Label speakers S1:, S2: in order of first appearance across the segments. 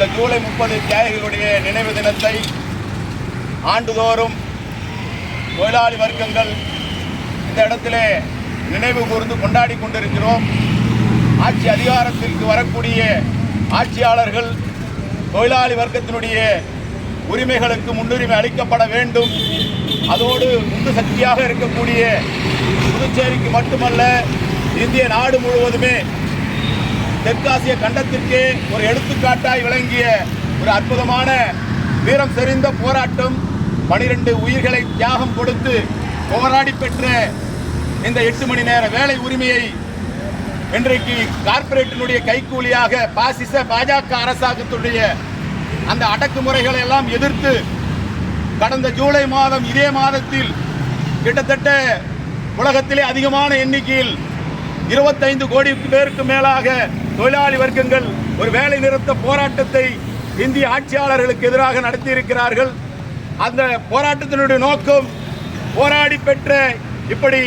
S1: இந்த ஜூலை முப்பது தியாகிகளுடைய நினைவு தினத்தை ஆண்டுதோறும் தொழிலாளி வர்க்கங்கள் இந்த இடத்திலே நினைவு கூர்ந்து கொண்டாடி கொண்டிருக்கிறோம். ஆட்சி அதிகாரத்திற்கு வரக்கூடிய ஆட்சியாளர்கள் தொழிலாளி வர்க்கத்தினுடைய உரிமைகளுக்கு முன்னுரிமை அளிக்கப்பட வேண்டும். அதோடு உந்து சக்தியாக இருக்கக்கூடிய புதுச்சேரிக்கு மட்டுமல்ல இந்திய நாடு முழுவதுமே தெற்காசிய கண்டத்திற்கே ஒரு எடுத்துக்காட்டாய் விளங்கிய ஒரு அற்புதமான வீரம் செறிந்த போராட்டம் பனிரெண்டு உயிர்களை தியாகம் கொடுத்து போராடி பெற்ற இந்த எட்டு மணி நேர வேலை உரிமையை இன்றைக்கு கார்ப்பரேட்டினுடைய கைக்கூலியாக பாசிச பாஜக அரசாங்கத்துடைய அந்த அடக்குமுறைகளை எல்லாம் எதிர்த்து கடந்த ஜூலை மாதம் இதே மாதத்தில் கிட்டத்தட்ட உலகத்திலே அதிகமான எண்ணிக்கையில் இருபத்தைந்து கோடி பேருக்கு மேலாக தொழிலாளி வர்க்கங்கள் ஒரு வேலை நிறுத்த போராட்டத்தை இந்திய ஆட்சியாளர்களுக்கு எதிராக நடத்தியிருக்கிறார்கள். அந்த போராட்டத்தினுடைய நோக்கம் போராடி பெற்ற இப்படி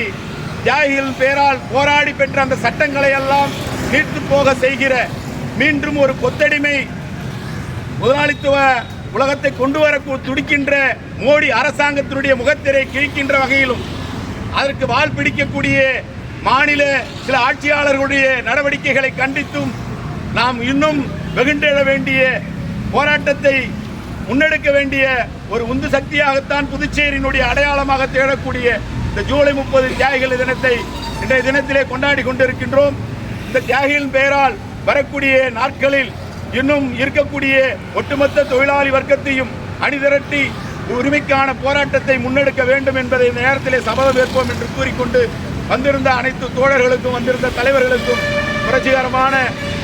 S1: தியாகிகள் பெயரால் போராடி பெற்ற அந்த சட்டங்களை எல்லாம் நீர்த்து போக செய்கிற மீண்டும் ஒரு கொத்தடிமை முதலாளித்துவ உலகத்தை கொண்டு வர துடிக்கின்ற மோடி அரசாங்கத்தினுடைய முகத்திரை கிழிக்கின்ற வகையிலும் அதற்கு வால் பிடிக்கக்கூடிய மாநில சில ஆட்சியாளர்களுடைய நடவடிக்கைகளை கண்டித்தும் நாம் இன்னும் வெகுண்டெழ வேண்டிய போராட்டத்தை முன்னெடுக்க வேண்டிய ஒரு உந்து சக்தியாகத்தான் புதுச்சேரியினுடைய அடையாளமாக திகழக்கூடிய இந்த ஜூலை முப்பது தியாகிகள் தினத்தை இன்றைய தினத்திலே கொண்டாடி கொண்டிருக்கின்றோம். இந்த தியாகிகளின் பெயரால் வரக்கூடிய நாட்களில் இன்னும் இருக்கக்கூடிய ஒட்டுமொத்த தொழிலாளி வர்க்கத்தையும் அணிதிரட்டி உரிமைக்கான போராட்டத்தை முன்னெடுக்க வேண்டும் என்பதை இந்த நேரத்திலே சபதம் ஏற்போம் என்று கூறிக்கொண்டு வந்திருந்த அனைத்து தோழர்களுக்கும் வந்திருந்த தலைவர்களுக்கும் புரட்சிகரமான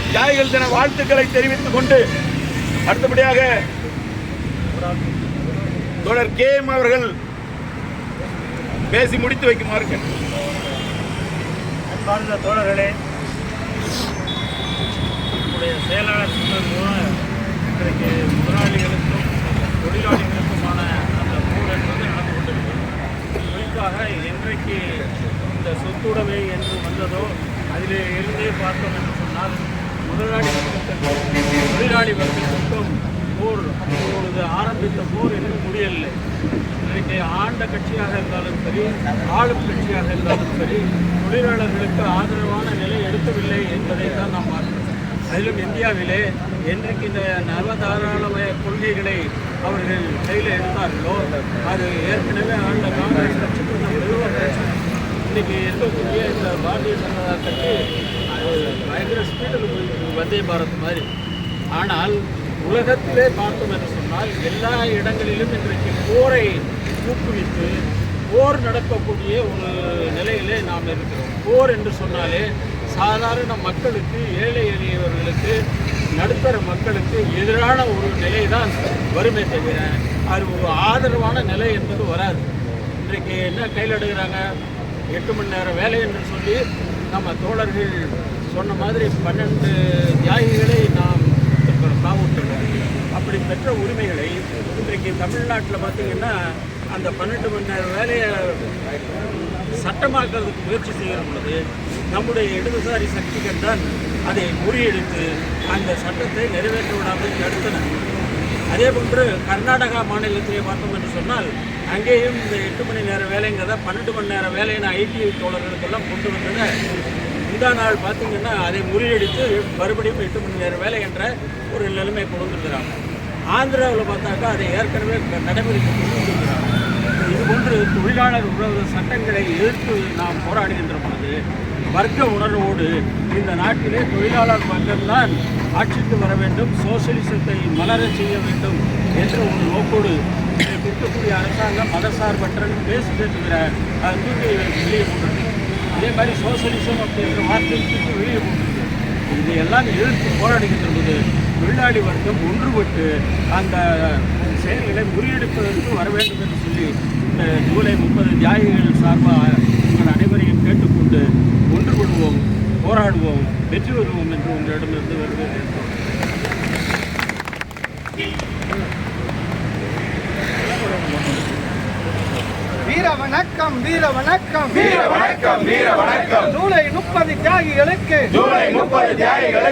S1: தியாகிகள் தின வாழ்த்துக்களை தெரிவித்துக் கொண்டு அடுத்தபடியாக தோழர் கே எம் அவர்கள் பேசி முடித்து வைக்குமாறு கேட்டுக்
S2: அன்பார்ந்த தோழர்களே நம்முடைய செயலாளர் சொன்னது இன்றைக்கு முதலாளிகளுக்கும் தொழிலாளிகளுக்குமான அந்த போர் என்பது நடந்து கொண்டிருக்கிறது குறிப்பாக என்றைக்கு இந்த சொத்துடைமை என்று வந்ததோ அதிலே இருந்தே பார்த்தோம் என்று சொன்னால் முதலாளி வர்க்கத்திற்கும் தொழிலாளி வர்க்கத்திற்கும் போர் அப்பொழுது ஆரம்பித்த போர் என்று முடியவில்லை. இன்றைக்கு ஆண்ட கட்சியாக இருந்தாலும் சரி ஆளும் கட்சியாக இருந்தாலும் சரி தொழிலாளர்களுக்கு ஆதரவான நிலை எடுக்கவில்லை என்பதை தான் நாம் பார்க்கிறோம் அதிலும் இந்தியாவிலே என்றைக்கு இந்த நவதாராளமய கொள்கைகளை அவர்கள் கையில் எடுத்தார்களோ அது ஏற்கனவே ஆண்ட காங்கிரஸ் கட்சிக்கு நிறுவன இன்றைக்கி இன்னைக்கு இருக்கக்கூடிய இந்த பாரதிய ஜனதா கட்சி பயங்கர ஸ்பீடில் போயிருக்கு வந்தே பாரத் மாதிரி. ஆனால் உலகத்திலே பார்த்தோம் என்று சொன்னால் எல்லா இடங்களிலும் இன்றைக்கு போரை ஊக்குவித்து போர் நடக்கக்கூடிய ஒரு நிலையிலே நாம் இருக்கிறோம். போர் என்று சொன்னாலே சாதாரண மக்களுக்கு ஏழை எளியவர்களுக்கு நடுத்தர மக்களுக்கு எதிரான ஒரு நிலை தான் வருமே தவிர அது ஒரு ஆதரவான நிலை என்பது வராது. இன்றைக்கு என்ன கையில் எடுக்கிறாங்க? எட்டு மணி நேரம் வேலை என்று சொல்லி நம்ம தோழர்கள் சொன்ன மாதிரி பன்னெண்டு தியாகிகளை நாம் பெற்றிருக்கிறோம் அப்படி பெற்ற உரிமைகளை இன்றைக்கு தமிழ்நாட்டில் பார்த்திங்கன்னா அந்த பன்னெண்டு மணி நேரம் வேலையை சட்டமாக்குறதுக்கு முயற்சி செய்கிற பொழுது நம்முடைய இடதுசாரி சக்திகள் தான் அதை முறியடித்து அந்த சட்டத்தை நிறைவேற்ற விடாமல் தடுத்தன அதே போன்று கர்நாடகா மாநிலத்திலே பார்த்தோம் என்று சொன்னால் அங்கேயும் இந்த எட்டு மணி நேர வேலைங்கிறத பன்னெண்டு மணி நேர வேலைன்னு ஐடி தோழர்களுக்கெல்லாம் கொண்டு வந்ததை இந்த நாள் பார்த்தீங்கன்னா அதை முறியடித்து மறுபடியும் எட்டு மணி நேர வேலை என்ற ஒரு நிலைமை கொண்டு வந்துருக்கிறாங்க. ஆந்திராவில் பார்த்தாக்கா அதை ஏற்கனவே நடைமுறைக்கு கொண்டு வந்துருக்கிறாங்க. இது போன்று தொழிலாளர் உறவு சட்டங்களை எதிர்த்து நாம் போராடுகின்ற பொழுது வர்க்க உணர்வோடு இந்த நாட்டிலே தொழிலாளர் வர்க்கம்தான் ஆட்சிக்கு வர வேண்டும் சோசியலிசத்தை மலர செய்ய வேண்டும் என்ற ஒரு நோக்கோடு இன்றைக்கு இருக்கக்கூடிய அரசாங்கம் மதசார்பற்ற பேசுகிற தவிர தூக்கி வெளியே போட்டுருக்கு அதே மாதிரி சோசியலிசம் அப்படின்ற வார்த்தை தூக்கி வெளியே போட்டிருக்கு இதையெல்லாம் எதிர்த்து போராடுகின்ற போது தொழிலாளி வர்க்கம் ஒன்றுபட்டு அந்த செயல்களை முறியடிப்பதற்கு வர வேண்டும் என்று சொல்லி ஜூலை முப்பது தியாகிகள் சார்பாக உங்கள் அனைவரையும் கேட்டுக்கொண்டு ஒன்றுபடுவோம் போராடுவோம் வெற்றி பெறுவோம் என்று உங்களிடமிருந்து வருகிறேன்
S3: வீர வணக்கம் வீர வணக்கம்.
S1: வீர வணக்கம் வீர வணக்கம்.
S3: ஜூலை முப்பது தியாகிகளுக்கு
S1: ஜூலை முப்பது தியாகிகளை